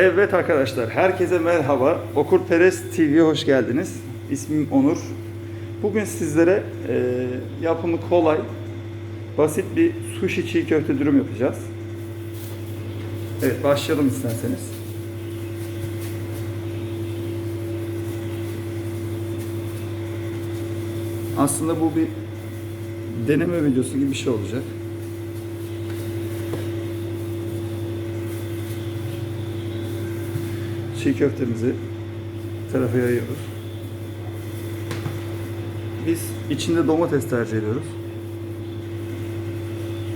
Evet arkadaşlar, herkese merhaba. Okur Perez TV'ye hoş geldiniz. İsmim Onur. Bugün sizlere e, yapımı kolay, basit bir sushi çiğ köfte dürüm yapacağız. Evet, başlayalım isterseniz. Aslında bu bir deneme videosu gibi bir şey olacak. Çiğ köftemizi tarafa yayıyoruz. Biz içinde domates tercih ediyoruz.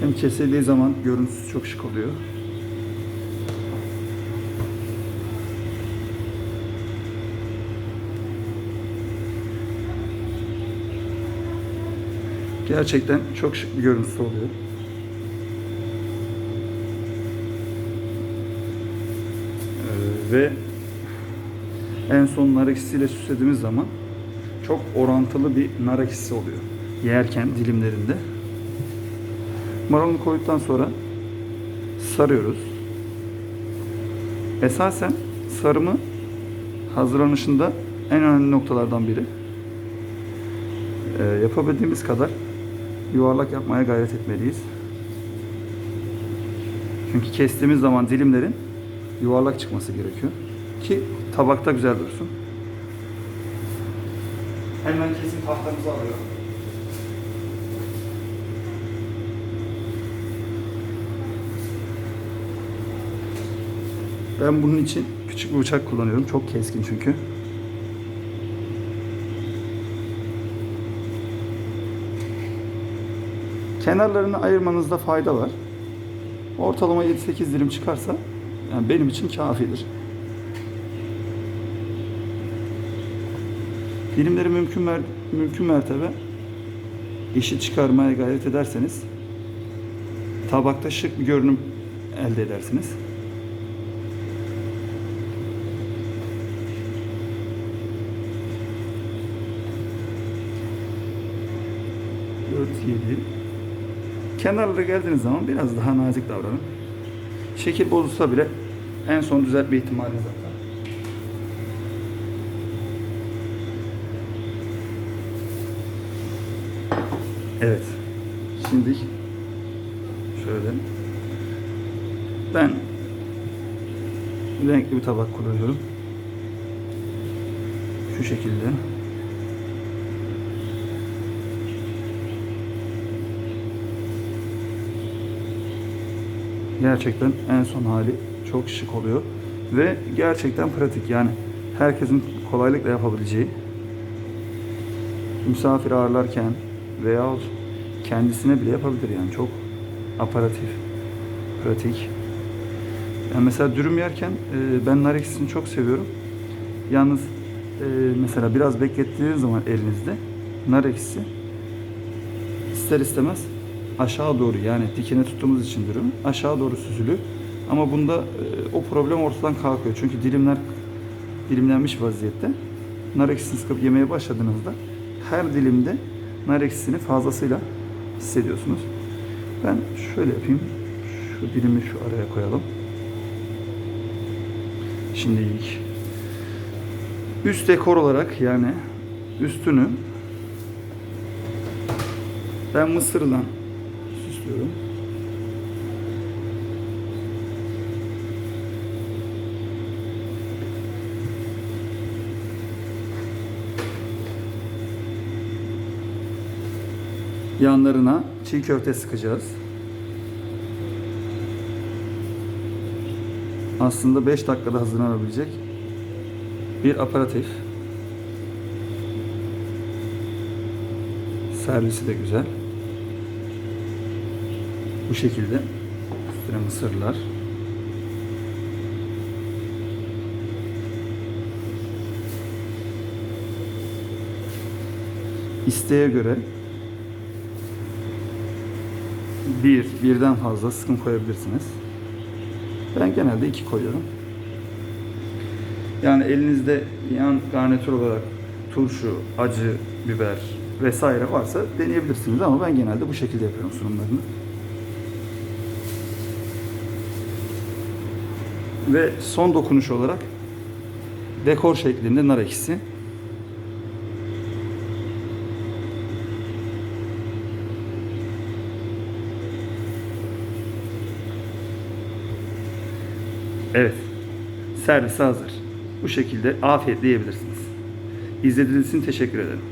Hem kesildiği zaman görüntüsü çok şık oluyor. Gerçekten çok şık bir görüntüsü oluyor. Ee, ve en son nar ekşisiyle süslediğimiz zaman çok orantılı bir nar ekşisi oluyor. Yerken dilimlerinde. Marulunu koyduktan sonra sarıyoruz. Esasen sarımı hazırlanışında en önemli noktalardan biri. Ee, yapabildiğimiz kadar yuvarlak yapmaya gayret etmeliyiz. Çünkü kestiğimiz zaman dilimlerin yuvarlak çıkması gerekiyor. Ki tabakta güzel dursun. Hemen kesim tahtamızı alıyorum. Ben bunun için küçük bir bıçak kullanıyorum. Çok keskin çünkü. Kenarlarını ayırmanızda fayda var. Ortalama 7-8 dilim çıkarsa yani benim için kafidir. Dilimleri mümkün mer mümkün mertebe eşit çıkarmaya gayret ederseniz tabakta şık bir görünüm elde edersiniz. Dört, yedi. Kenarlara geldiğiniz zaman biraz daha nazik davranın. Şekil bozulsa bile en son düzeltme ihtimali zaten. Evet. Şimdi şöyle ben renkli bir tabak kullanıyorum. Şu şekilde. Gerçekten en son hali çok şık oluyor ve gerçekten pratik yani herkesin kolaylıkla yapabileceği misafir ağırlarken veya kendisine bile yapabilir yani çok aparatif, pratik. Yani mesela dürüm yerken e, ben nar ekşisini çok seviyorum. Yalnız e, mesela biraz beklettiğiniz zaman elinizde nar ekşisi ister istemez aşağı doğru yani dikine tuttuğumuz için dürüm aşağı doğru süzülüyor. Ama bunda e, o problem ortadan kalkıyor. Çünkü dilimler dilimlenmiş vaziyette. Nar ekşisini sıkıp yemeye başladığınızda her dilimde nar ekşisini fazlasıyla hissediyorsunuz. Ben şöyle yapayım. Şu dilimi şu araya koyalım. Şimdi ilk üst dekor olarak yani üstünü ben mısırla süslüyorum. Yanlarına çiğ köfte sıkacağız. Aslında 5 dakikada hazırlanabilecek bir aparatif. Servisi de güzel. Bu şekilde üstüne mısırlar. İsteğe göre bir, birden fazla sıkım koyabilirsiniz. Ben genelde iki koyuyorum. Yani elinizde yan garnitür olarak turşu, acı, biber vesaire varsa deneyebilirsiniz ama ben genelde bu şekilde yapıyorum sunumlarını. Ve son dokunuş olarak dekor şeklinde nar ekşisi. Evet. Servise hazır. Bu şekilde afiyetle yiyebilirsiniz. İzlediğiniz için teşekkür ederim.